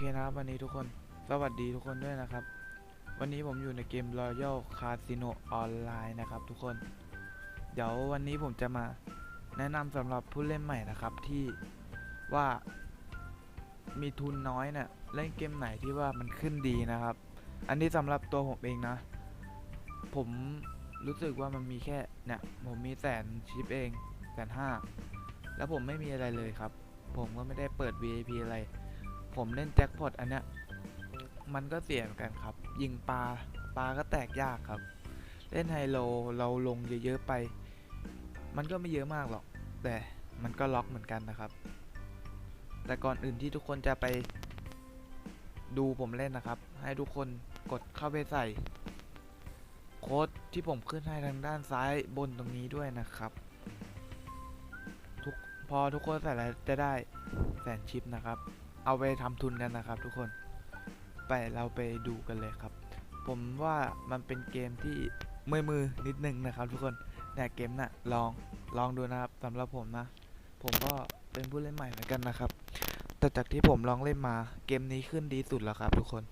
เคนะครับวันนี้ทุกคน สวัสดีทุกคนด้วยนะครับ วันนี้ผมอยู่ในเกม Royal Casino Online นะครับทุกคน เดี๋ยววันนี้ผมจะมาแนะนำสำหรับผู้เล่นใหม่นะครับที่ว่ามีทุนน้อยเนี่ยเล่นเกมไหนที่ว่ามันขึ้นดีนะครับ อันนี้สำหรับตัวผมเองนะ ผมรู้สึกว่ามันมีแค่เนี่ยผมมีแสนชิปเองแสนห้าแล้วผมไม่มีอะไรเลยครับ ผมก็ไม่ได้เปิด VIP อะไร ผมเล่นแจ็คพอตอันเนี้ยมันก็เสี่ยงเหมือนกันครับ ยิงปลาปลาก็แตกยากครับ เล่นไฮโลเราลงเยอะๆไป มันก็ไม่เยอะมากหรอก แต่มันก็ล็อกเหมือนกันนะครับ แต่ก่อนอื่นที่ทุกคนจะไปดูผมเล่นนะครับ ให้ทุกคนกดเข้าไปใส่ โค้ดที่ผมขึ้นให้ทางด้านซ้ายบนตรงนี้ด้วยนะครับทุกพอทุกคนใส่แล้วจะได้แสนชิปนะครับ เอาไปทำทุนกันนะครับทุกคนไปเราไปดูกันเลยครับ ผมว่ามันเป็นเกมที่มือมือนิดนึงนะครับ ทุกคนแต่เกมน่ะลองลองดูนะครับสำหรับผมนะ ผมก็เป็นผู้เล่นใหม่เหมือนกันนะครับ แต่จากที่ผมลองเล่นมาเกมนี้ขึ้นดีสุดแล้วครับ ทุกคน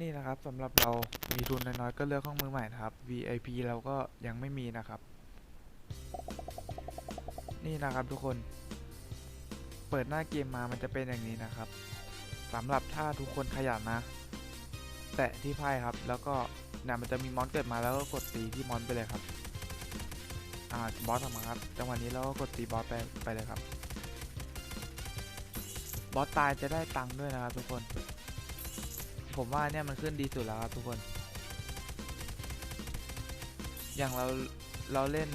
นี่นะครับสำหรับเรามีทุนน้อยๆก็เลือกห้องมือใหม่นะครับ VIP เราก็ยังไม่มีนะครับ นี่นะครับทุกคน เปิดหน้าเกมมามันจะเป็นอย่างนี้นะครับสำหรับถ้าทุกคนขยันนะ แตะที่ไพ่ครับ แล้วก็เนี่ยมันจะมีมอนเกิดมาแล้วก็กดตีที่มอนไปเลยครับอ่าบอสออกมาครับจังหวะนี้เราก็กดตีบอสไปไปเลยครับ บอสตายจะได้ตังค์ด้วยนะครับทุกคน ผมว่าเนี่ยมันขึ้นดีสุดแล้วครับทุกคน อย่างเราเราเล่น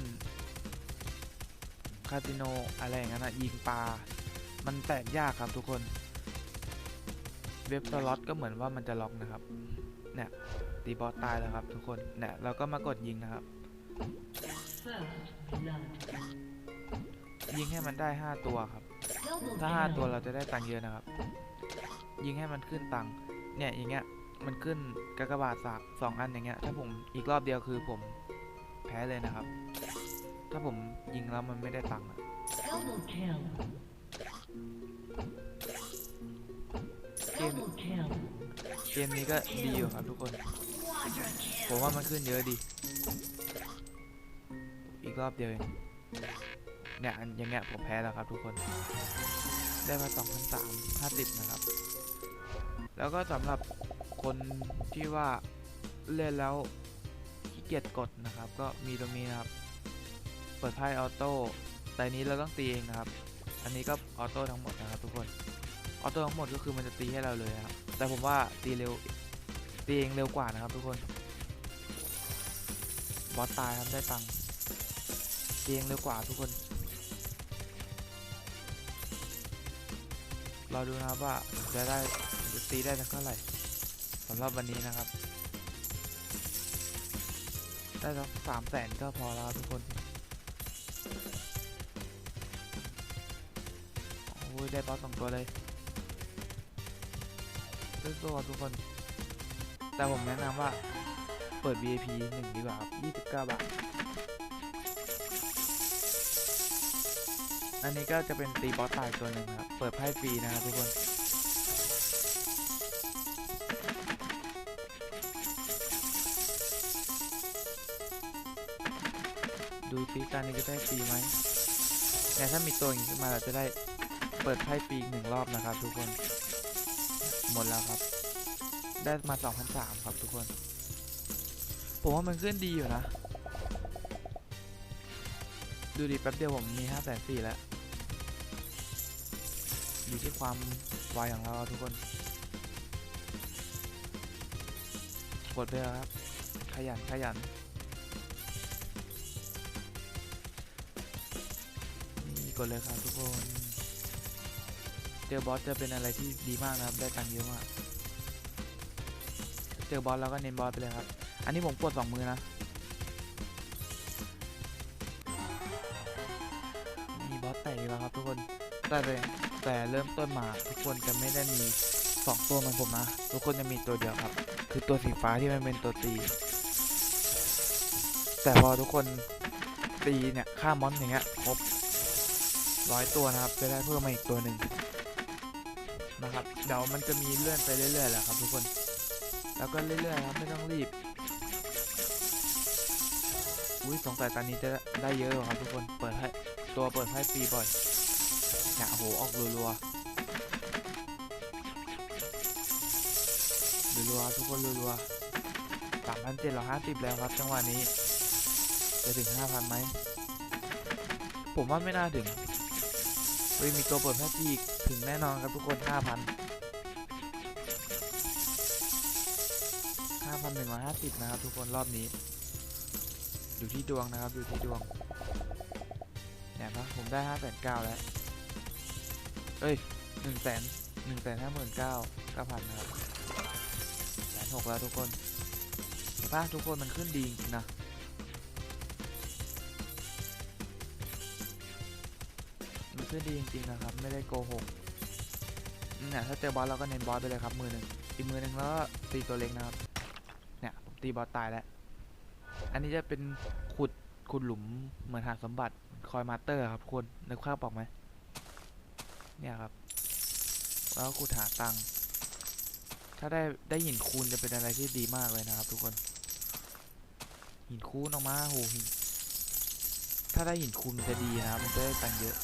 คาสิโนอะไรอย่างนั้นอะยิงปลา มันแตกยากครับทุกคน เว็บสล็อตก็เหมือนว่ามันจะล็อกนะครับ เนี่ยตีบอสตายแล้วครับทุกคน เนี่ยเราก็มากดยิงนะครับ ยิงให้มันได้ 5 ตัวครับ ถ้า 5 ตัวเราจะได้ตังค์เยอะนะครับ ยิงให้มันขึ้นตังค์ เนี่ยอย่างเงี้ย มันขึ้นกากบาทสามสองอันอย่างเงี้ย ถ้าผมอีกรอบเดียวคือผมแพ้เลยนะครับ ถ้าผมยิงแล้วมันไม่ได้ตังค์อะ เกมเกมนี้ก็ดีอยู่ครับทุกคน ผมว่ามันขึ้นเยอะดี อีกรอบเดียวเองเนี่ยอันอย่างเงี้ยผมแพ้แล้วครับทุกคน ได้มา2 3 5 0นะครับ แล้วก็สำหรับคนที่ว่าเล่นแล้วขี้เกียจกดนะครับ ก็มีตรงนี้นะครับ เปิดไพ่ออโต้แต่นนี้เราต้องตีเองนะครับ อันนี้ก็ออโต้ทั้งหมดนะครับทุกคน ออโต้ทั้งหมดก็คือมันจะตีให้เราเลยครับ แต่ผมว่าตีเร็ว ตีเองเร็วกว่านะครับทุกคน บอสตายครับได้ตังค์ตีเองเร็วกว่าทุกคน เรอดูนะครับว่าจะได้จะตีได้เท่าไหร่สำหรับวันนี้นะครับ ได้สักสามแสนก็พอแล้วทุกคน อ้ยได้บอสสองตัวเลยซื้อตัวทุกคน แต่ผมแนะนำว่าเปิด VIP หนึ่งดีกว่าครับ29 บาท อันนี้ก็จะเป็นตีบอสตายตัวหนึ่งครับ เปิดไพ่ฟรีนะครับทุกคนดูซิการนี้จะได้ฟรีไหมเนี่ยถ้ามีตัวอย่างนี้ขึ้นมาเราจะได้ เปิดไพ่ฟรีกหนึ่งรอบนะครับทุกคน หมดแล้วครับ ได้มา2,003ครับทุกคน ผมว่ามันขึ้นดีอยู่นะ ดูดิแป๊บเดียวผมมี5 4 0 0แล้ว อยู่ที่ความไวของเราทุกคน กดไปแล้วครับ ขยันขยันนี่กดเลยครับทุกคน เจอบอสจะเป็นอะไรที่ดีมากนะครับ ได้ตังค์เยอะมาก เจอบอสแล้วก็เน้นบอสไปเลยครับ อันนี้ผมกดสองมือนะมีบอสแตกอีกแล้วครับทุกคนแต่เลยแต่เริ่มต้นมาทุกคนจะไม่ได้มีสองตัวเหมือนผมนะ ทุกคนจะมีตัวเดียวครับ คือตัวสีฟ้าที่มันเป็นตัวตี แต่พอทุกคนตีเนี่ยฆ่ามอนอย่างเงี้ยครบร้อยตัวนะครับ จะได้เพิ่มมาอีกตัวหนึ่ง นะครับเดี๋ยวมันจะมีเลื่อนไปเรื่อยๆแหละครับทุกคน แล้วก็เรื่อยๆครับไม่ต้องรีบอุ้ยสงสัยตอนนี้จะได้เยอะครับทุกคนเปิดให้ตัวเปิดให้ปีบ่อยเนี่ยโอ้โหออกรัวๆรัวๆทุกคนรัวๆสามพันเจ็ดร้อยห้าสิบแล้วครับจังหวะนี้จะถึงห้าพันไหมผมว่าไม่น่าถึง เฮ้ยมีตัวเปิดแพ็กอีกถึงแน่นอนครับทุกคนห้าพันห้าพันหนึ่งร้อยห้าสิบนะครับทุกคนรอบนี้ อยู่ที่ดวงนะครับอยู่ที่ดวงเนี่ยปะผมได้ห้าแสนเก้าแล้ว เอ้ยหนึ่งแสนหนึ่งแสนห้าหมื่นเก้าก้าพันนะครับแสนหกแล้วทุกคนเห็นปะทุกคนมันขึ้นดีจริงนะ ขึ้นดีจริงๆนะครับ ไม่ได้โกหกเนี่ยถ้าเจอบอสเราก็เน้นบอสไปเลยครับมือหนึ่งอีกมือหนึ่งแล้วตีตัวเล็กนะครับ เนี่ยผมตีบอสตายแล้ว อันนี้จะเป็นขุดขุดหลุมเหมือนหาสมบัติคอยมาเตอร์ครับทุกคนนึกภาพออกไหมเนี่ยครับ แล้วขุดหาตังค์ถ้าได้ได้หินคูณจะเป็นอะไรที่ดีมากเลยนะครับ ทุกคน หินคูณออกมาโหหินถ้าได้หินคูณมันจะดีนะครับมันจะได้ตังค์เยอะ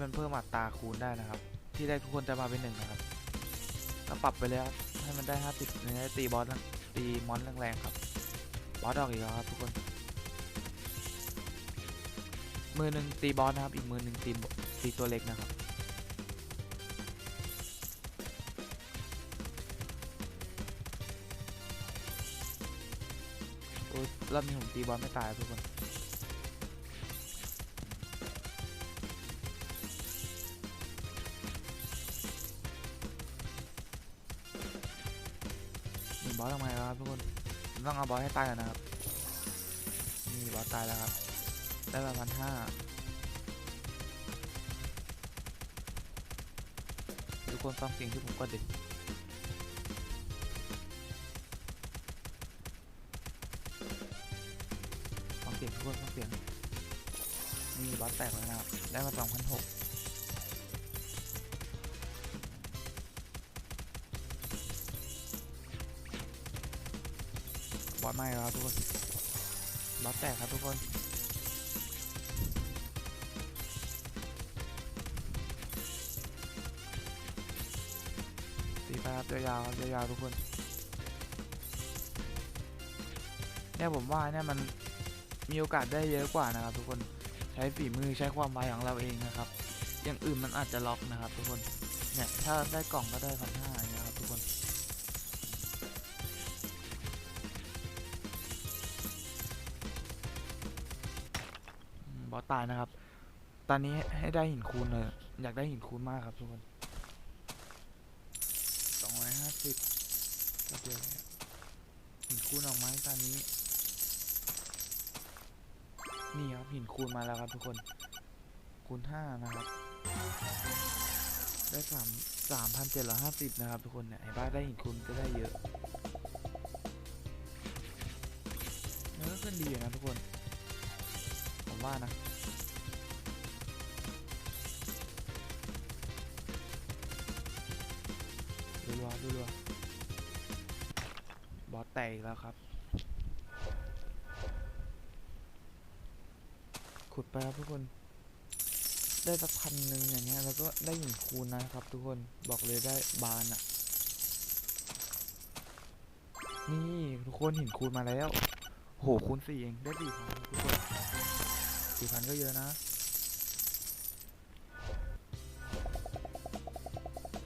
ตรงนี้เพิ่มอัตราคูณได้นะครับ ที่ได้ทุกคนจะมาเป็นหนึ่งนะครับก็ปรับไปเลยครับให้มันได้ห้าสิบในได้ตีบอสตีมอนแรงๆครับบอสออกอีกแล้วครับทุกคน มือหนึ่งตีบอสนะครับ อีกมือหนึ่งตีตีตัวเล็กนะครับโอ้ยรอบนี้ผมตีบอลไม่ตายทุกคน ผมต้องเอาบอสให้ตายก่อนนะครับ นี่บอสตายแล้วครับ ได้ประมาณห้าทุกคนฟังเสียงที่ผมกดดิฟังเสียงทุกคนฟังเสียง นี่บอสแตกแล้วนะครับ ได้มาสองพันหก อสไหม้แล้วทุกคนบอสแตกครับทุกคนตีไปครับยาวๆยาวๆทุกคน เนี่ยผมว่าเนี่ยมันมีโอกาสได้เยอะกว่านะครับ ทุกคนใช้ฝีมือใช้ความไวของเราเองนะครับ อย่างอื่นมันอาจจะล็อกนะครับ ทุกคน เนี่ยถ้าได้กล่องก็ได้พันห้า บอสตายนะครับ ตอนนี้ให้ได้หินคูณเลย อยากได้หินคูณมากครับทุกคนสองร้อยห้าสิบก็เดียวหินคูณออกไม้ตอนนี้ นี่ครับหินคูณมาแล้วครับทุกคน คูณห้านะครับ ได้สามสามพันเจ็ดร้อยห้าสิบนะครับ ทุกคนเนี่ยเห็นป่ะได้หินคูณก็ได้เยอะมันก็ขึ้นดีนะทุกคน ว่านะรัวๆรัวๆบอสแตกแล้วครับ ขุดไปครับทุกคน ได้สักพันหนึ่งอย่างเงี้ยแล้วก็ได้หินคูณนะครับ ทุกคนบอกเลยได้บานอะนี่ทุกคนหินคูณมาแล้ว โหคูณสี่เองได้สี่พันทุกคน สี่พันก็เยอะนะ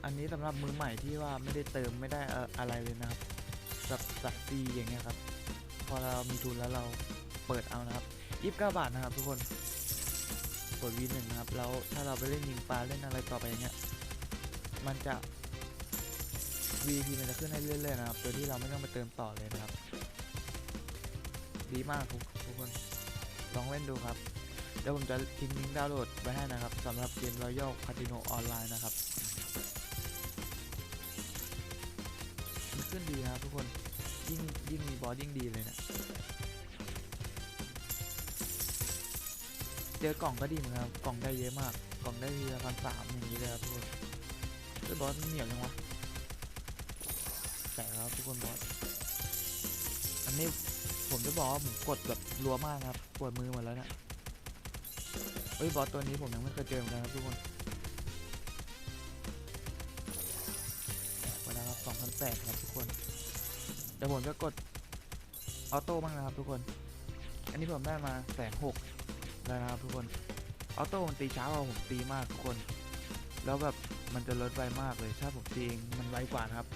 อันนี้สำหรับมือใหม่ที่ว่าไม่ได้เติมไม่ได้อะไรเลยนะครับสับสับตีอย่างเงี้ยครับ พอเรามีทุนแล้วเราเปิดเอานะครับยีิบเก้าบาทนะครับทุกคนกด V1 นะครับ แล้วถ้าเราไปเล่นยิงปลาเล่นอะไรต่อไปอย่างเงี้ย มันจะ VP มันจะขึ้นให้เรื่อยๆนะครับ โดยที่เราไม่ต้องไปเติมต่อเลยนะครับ ดีมากทุกทุกคน ลองเล่นดูครับ เดี๋ยวผมจะทิ้งลิงก์ดาวน์โหลดไว้ให้นะครับสำหรับเกม Royal Casino Online นะครับขึ้นดีนะครับทุกคนยิ่งยิ่งมีบอสยิ่งดีเลยนะเจอกล่องก็ดีเหมือนกันกล่องได้เยอะมาก กล่องได้ทีละพันสามอย่างนี้เลยครับทุกคนเฮ้ยบอสเหนียวยังวะแต่ครับทุกคนบอสอันนี้ผมจะบอกว่าผมกดแบบรัวมากครับปวดมือหมดแล้วเนี่ย เฮ้ยบอสตัวนี้ผมยังไม่เคยเจอเหมือนกันครับทุกคนมาแล้วครับสองพันแปดครับทุกคนเดี๋ยวผมจะกดออโต้บ้างนะครับ ทุกคน อันนี้ผมได้มาแสนหกแล้วนะครับทุกคนออโต้มันตีช้ากว่าผมตีมากทุกคน แล้วแบบมันจะลดไวมากเลยถ้าผมตีเองมันไวกว่านะครับ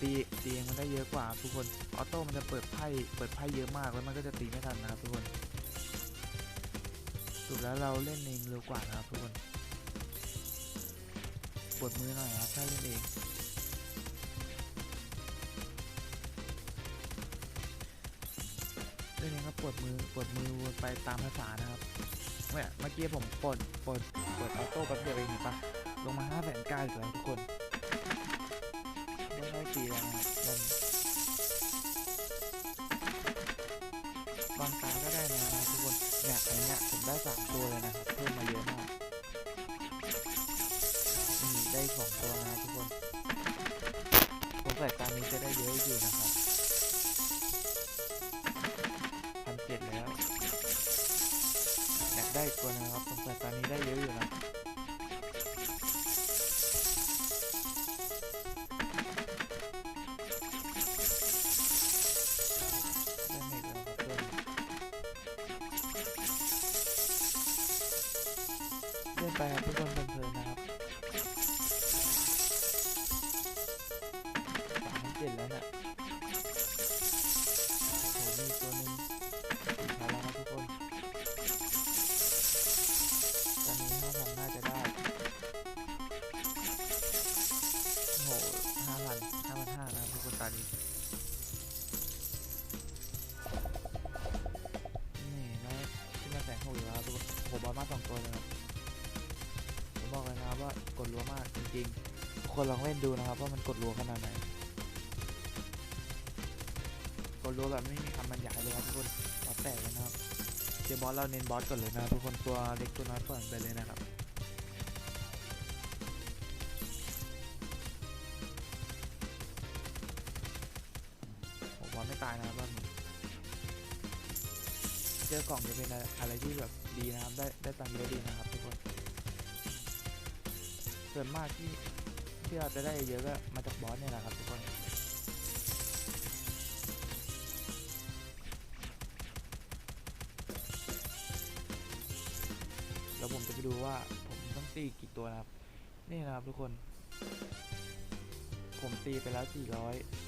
ตีตีเองมันได้เยอะกว่าทุกคนออโต้มันจะเปิดไพ่เปิดไพ่เยอะมากแล้วมันก็จะตีไม่ทันนะครับทุกคนุดแล้วเราเล่นเองเร็วกว่านะครับทุกคนปวดมือหน่อยครับถ้าเล่นเอง เล่นเองก็ปวดมือปวดมือวนไปตามภาษานะครับเมื่อเมื่อกี้ผมปลดปลดปิดออโต้แป๊บเดียวเองเห็นปะลงมาห้าแสนเก้าอีกแล้วทุกคนไม่ค่อยตีแล้วนะครับมันบางตาก็ได้นะ ได้สามตัวเลยนะครับเพิ่มมาเยอะมากได้สองตัวนะครับทุกคนผมใส่ตานี้จะได้เยอะอยู่นะครับ ไปครับทุกคนเพลินๆนะ คนลองเล่นดูนะครับว่ามันกดรัวขนาดไหน กดรัวแบบไม่มีคำบรรยายเลยครับทุกคนบอสแตกเลยนะครับ เจอบอสเราเน้นบอสก่อนเลยนะทุกคนตัวเล็กตัวน้อยก่อนไปเลยนะครับผมว่าไม่ตายนะครับรอบนี้เจอกล่องจะเป็นอะไรที่แบบดีนะครับ ได้ได้ตังค์เยอะดีนะครับทุกคนส่วนมากที่ ที่เราจะได้เยอะก็มาจากบอสเนี่ยแหละครับทุกคนแล้วผมจะไปดูว่าผมต้องตีกี่ตัวนะครับ นี่นะครับทุกคน ผมตีไปแล้ว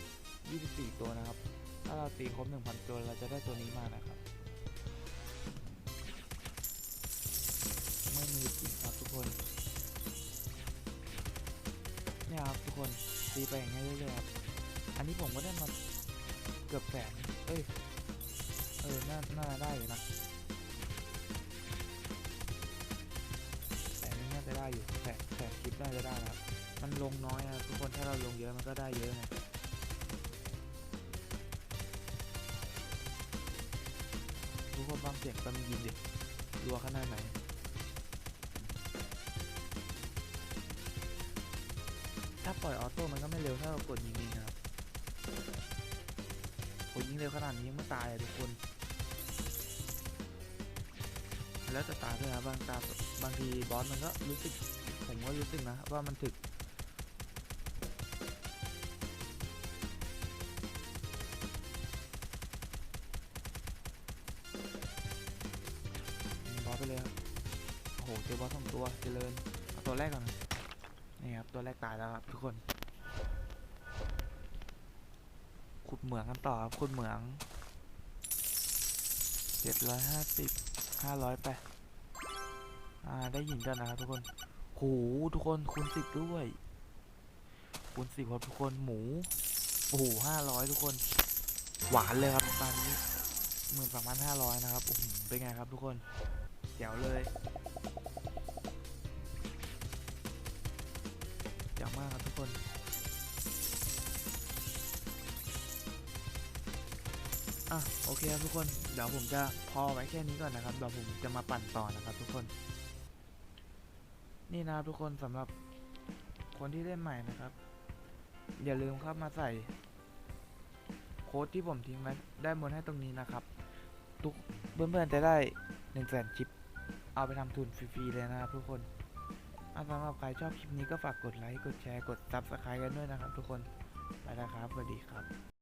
424 ตัวนะครับ ถ้าเราตีครบ 1,000 ตัวเราจะได้ตัวนี้มานะครับ ไม่มีจริง คนตีไปอย่างนี้เรื่อยๆครับอันนี้ผมก็ได้มาเกือบแสนเอ้ย เออ น่า น่าได้อยู่นะแต่นี่น่าจะได้อยู่แสนแสนคลิปน่าจะได้นะครับ มันลงน้อยนะทุกคน ถ้าเราลงเยอะมันก็ได้เยอะไงทุกคนฟังเสียงตอนมันยิงดิรัวขนาดไหน ถ้าปล่อยออโต้มันก็ไม่เร็วถ้าเรากดยิงเองนะครับโอ้ยิงเร็วขนาดนี้ยังไม่ตายทุกคน แล้วแต่ตาด้วยนะบางตาบางทีบอสมันก็รู้สึกผมก็รู้สึกนะว่ามันถึก แล้วครับทุกคน ขุดเหมืองกันต่อครับขุดเหมืองเจ็ดร้อยห้าสิบห้าร้อยไป อ่า ได้หินกันนะครับทุกคนโหทุกคนคูณสิบด้วย คูณสิบครับทุกคนหมูโอ้โหห้าร้อยทุกคน หวานเลยครับตอนนี้หมื่นสองพันห้าร้อยนะครับโอ้โหเป็นไงครับทุกคนเจ๋วเลย อะโอเคครับทุกคนเดี๋ยวผมจะพอไว้แค่นี้ก่อนนะครับเดี๋ยวผมจะมาปั่นต่อนะครับ ทุกคน นี่นะครับทุกคนสำหรับคนที่เล่นใหม่นะครับ อย่าลืมเข้ามาใส่ โค้ดที่ผมทิ้งไว้ได้บนให้ตรงนี้นะครับ ทุกเพื่อนๆจะได้หนึ่งแสนชิป เอาไปทำทุนฟรีๆเลยนะครับทุกคนอะสำหรับใครชอบคลิปนี้ก็ฝากกดไลค์กดแชร์กด Subscribe กันด้วยนะครับ ทุกคนไปแล้วครับสวัสดีครับ